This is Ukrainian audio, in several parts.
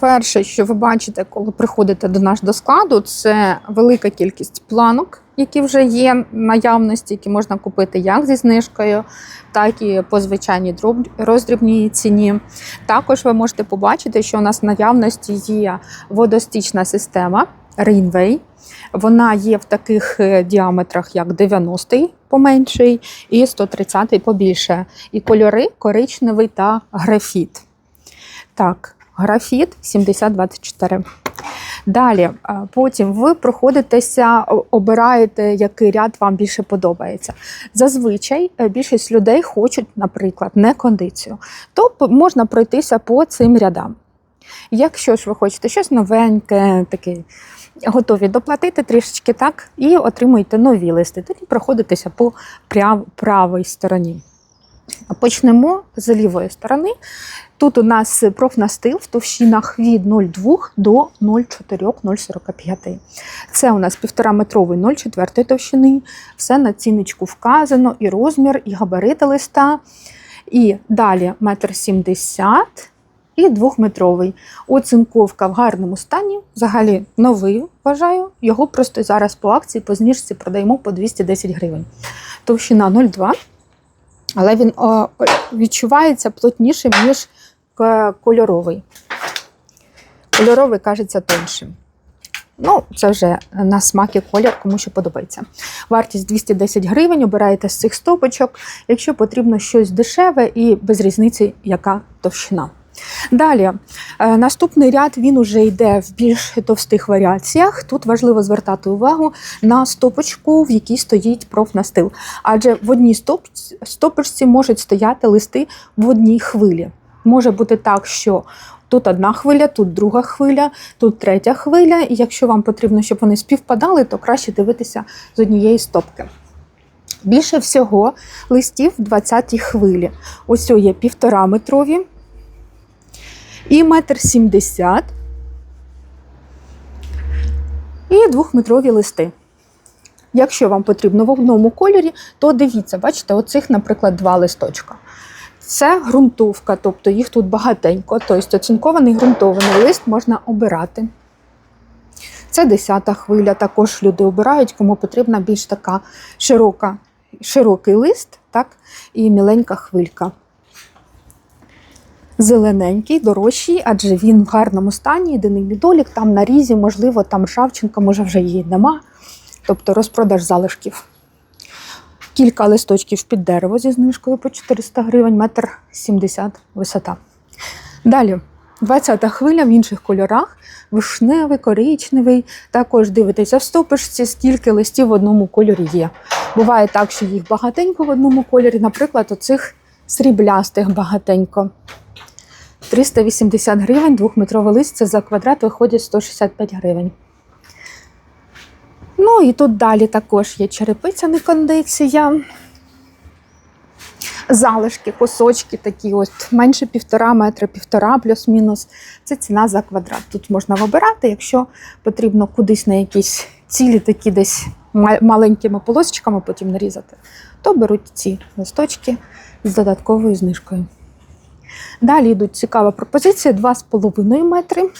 Перше, що ви бачите, коли приходите до нас до складу, це велика кількість планок, які вже є наявності, які можна купити як зі знижкою, так і по звичайній роздрібній ціні. Також ви можете побачити, що у нас в наявності є водостічна система Rainway. Вона є в таких е, діаметрах, як 90-й поменший і 130-й побільше. І кольори коричневий та графіт. Так, графіт 7024. Далі, потім ви проходитеся, обираєте, який ряд вам більше подобається. Зазвичай е, більшість людей хочуть, наприклад, не кондицію, то можна пройтися по цим рядам. Якщо ж ви хочете щось новеньке, таке, готові доплатити трішечки так, і отримуєте нові листи, тоді проходитеся по прав- правій стороні. Почнемо з лівої сторони. Тут у нас профнастил в товщинах від 0,2 до 0,4-0,45. Це у нас 1,5 метровий 0,4 товщини. Все на ціночку вказано, і розмір, і габарити листа. І далі 1,70 м і 2-метровий. Оцинковка в гарному стані. Взагалі новий, вважаю. Його просто зараз по акції, по знижці продаємо по 210 гривень. Товщина 0,2 але він відчувається плотнішим, ніж кольоровий. Кольоровий кажеться тоншим. Ну, це вже на смак і колір, кому що подобається. Вартість 210 гривень, обираєте з цих стопочок, якщо потрібно щось дешеве і без різниці, яка товщина. Далі, е, наступний ряд він уже йде в більш товстих варіаціях. Тут важливо звертати увагу на стопочку, в якій стоїть профнастил. Адже в одній стоп- стопочці можуть стояти листи в одній хвилі. Може бути так, що тут одна хвиля, тут друга хвиля, тут третя хвиля. І якщо вам потрібно, щоб вони співпадали, то краще дивитися з однієї стопки. Більше всього листів в 20-й хвилі. Ось є півтора метрові і метр сімдесят. І двохметрові листи. Якщо вам потрібно в одному кольорі, то дивіться, бачите, оцих, наприклад, два листочка. Це ґрунтовка, тобто їх тут багатенько. Тобто оцінкований ґрунтований лист можна обирати. Це 10 хвиля. Також люди обирають, кому потрібна більш така широка, широкий лист, так, і міленька хвилька. Зелененький, дорожчий, адже він в гарному стані. Єдиний недолік, там на різі, можливо, там ржавчинка, може вже її нема. Тобто розпродаж залишків. Кілька листочків під дерево зі знижкою по 400 гривень, метр 70 висота. Далі, 20 хвиля в інших кольорах, вишневий, коричневий. Також дивитеся в стопишці, скільки листів в одному кольорі є. Буває так, що їх багатенько в одному кольорі, наприклад, оцих сріблястих багатенько. 380 гривень, двохметровий лист, це за квадрат виходить 165 гривень. Ну і тут далі також є черепиця, не кондиція. Залишки, кусочки такі, от менше півтора метра, півтора плюс-мінус. Це ціна за квадрат. Тут можна вибирати, якщо потрібно кудись на якісь цілі, такі десь маленькими полосочками потім нарізати, то беруть ці листочки з додатковою знижкою. Далі йдуть цікава пропозиція: 2,5 метри.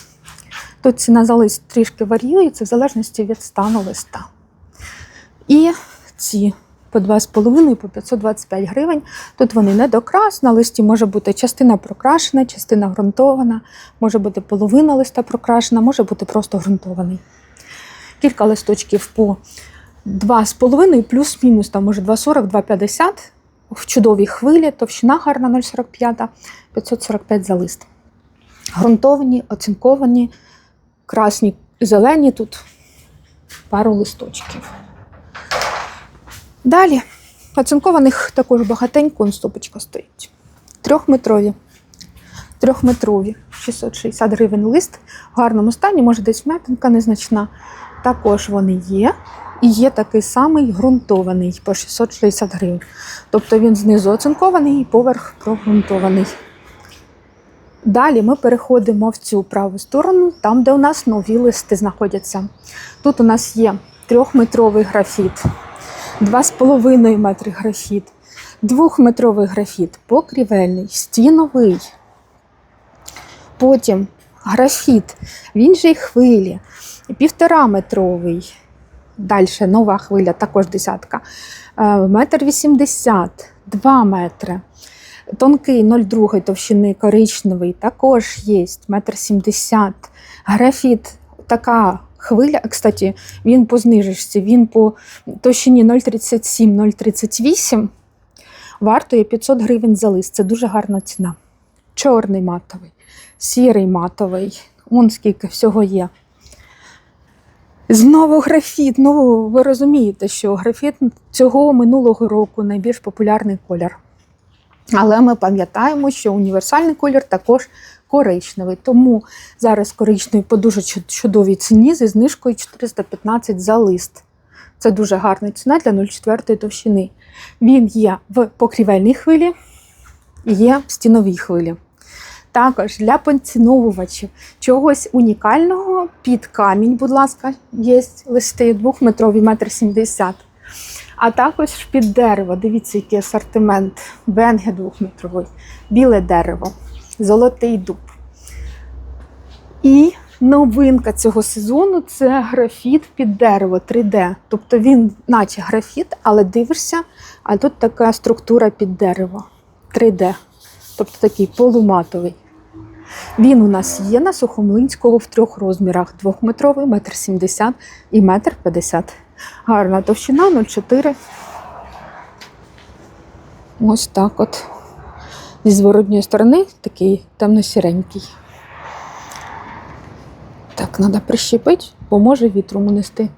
Тут ціна за лист трішки варіюється в залежності від стану листа. І ці по 2,5 по 525 гривень. Тут вони не докрас. На листі може бути частина прокрашена, частина ґрунтована, може бути половина листа прокрашена, може бути просто ґрунтований. Кілька листочків по 2,5 плюс-мінус, там може 2,40, 2,50 в чудовій хвилі, товщина гарна 0,45, 545 за лист. Грунтовані, оцінковані, красні, зелені тут пару листочків. Далі оцинкованих також багатенько, стопочка стоїть. Трьохметрові. Трьохметрові, 660 гривень лист в гарному стані, може десь вмятинка незначна. Також вони є. І є такий самий ґрунтований по 660 гривень. Тобто він знизу оцинкований і поверх прогрунтований. Далі ми переходимо в цю праву сторону, там, де у нас нові листи знаходяться. Тут у нас є трьохметровий графіт, 2,5 метри графіт, двохметровий графіт, покрівельний, стіновий. Потім графіт, він же й хвилі, півтора метровий. Далі нова хвиля, також десятка. Е, Метр вісімдесят, два метри. Тонкий 0,2 товщини коричневий також є, метр сімдесят. Графіт така хвиля, кстати, він по знижечці, він по товщині 0,37, 0,38 вартує 500 гривень за лист. Це дуже гарна ціна. Чорний матовий, сірий матовий. Вон скільки всього є. Знову графіт. Ну, ви розумієте, що графіт цього минулого року найбільш популярний колір. Але ми пам'ятаємо, що універсальний колір також коричневий. Тому зараз коричневий по дуже чудовій ціні зі знижкою 415 за лист. Це дуже гарна ціна для 0,4 товщини. Він є в покрівельній хвилі і є в стіновій хвилі. Також для поціновувачів чогось унікального під камінь, будь ласка, є листи 2-метрові, метр 70. А також під дерево. Дивіться, який асортимент. Бенге 2-метровий, біле дерево, золотий дуб. І новинка цього сезону це графіт під дерево 3D. Тобто він, наче графіт, але дивишся, а тут така структура під дерево 3D. Тобто такий полуматовий. Він у нас є на Сухомлинського в трьох розмірах: 2-метровий, 1,70 і 1,50 м. Гарна товщина 0,4. Ось так от. Зі зворотньої сторони такий темно-сіренький. Так, треба прищепити, бо може вітром унести.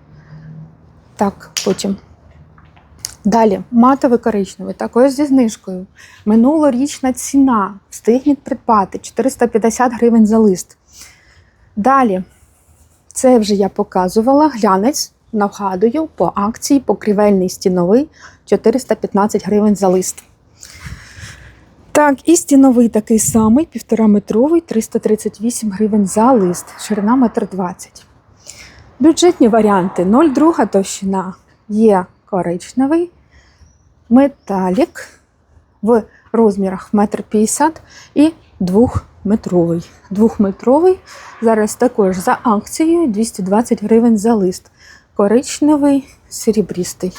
Так, потім. Далі, матовий коричневий, також зі знижкою. Минулорічна ціна. Встигніть придбати 450 гривень за лист. Далі, це вже я показувала. Глянець, нагадую, по акції покрівельний стіновий 415 гривень за лист. Так, і стіновий такий самий, півтора метровий, 338 гривень за лист, ширина 1,20 м. Бюджетні варіанти 0,2 товщина є коричневий, металік в розмірах 1,50 м і 2-метровий. Двохметровий зараз також за акцією 220 гривень за лист. Коричневий, серебрістий.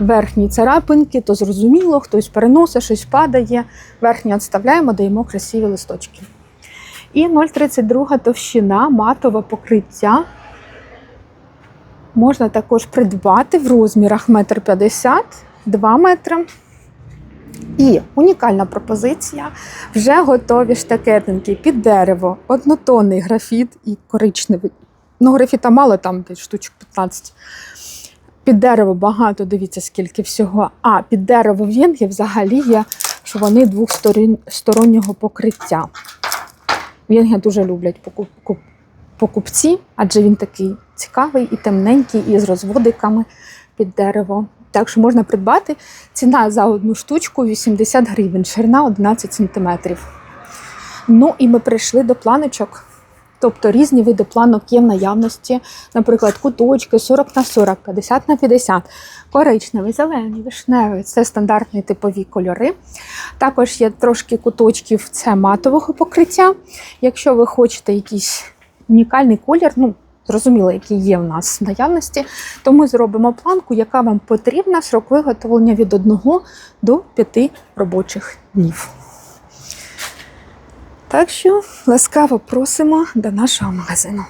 Верхні царапинки, то зрозуміло, хтось переносить, щось падає. Верхні відставляємо, даємо красиві листочки. І 0,32 товщина, матове покриття. Можна також придбати в розмірах 1,50 м, 2 метри. І унікальна пропозиція. Вже готові штакетинки під дерево, однотонний графіт і коричневий. Ну, графіта мало, там штучок 15. Під дерево багато, дивіться, скільки всього. А під дерево вінги взагалі є, що вони двохстороннього покриття. Вінги дуже люблять покупці, адже він такий цікавий і темненький, і з розводиками під дерево. Так що можна придбати. Ціна за одну штучку 80 гривень, ширина 11 см. Ну і ми прийшли до планочок. Тобто різні види планок є в наявності, наприклад, куточки 40 на 40, 50 на 50, коричневий, зелений, вишневий це стандартні типові кольори. Також є трошки куточків це матового покриття. Якщо ви хочете якийсь унікальний колір, ну зрозуміло, який є в нас в наявності, то ми зробимо планку, яка вам потрібна, срок виготовлення від 1 до 5 робочих днів. Так що ласкаво просимо до нашого магазину.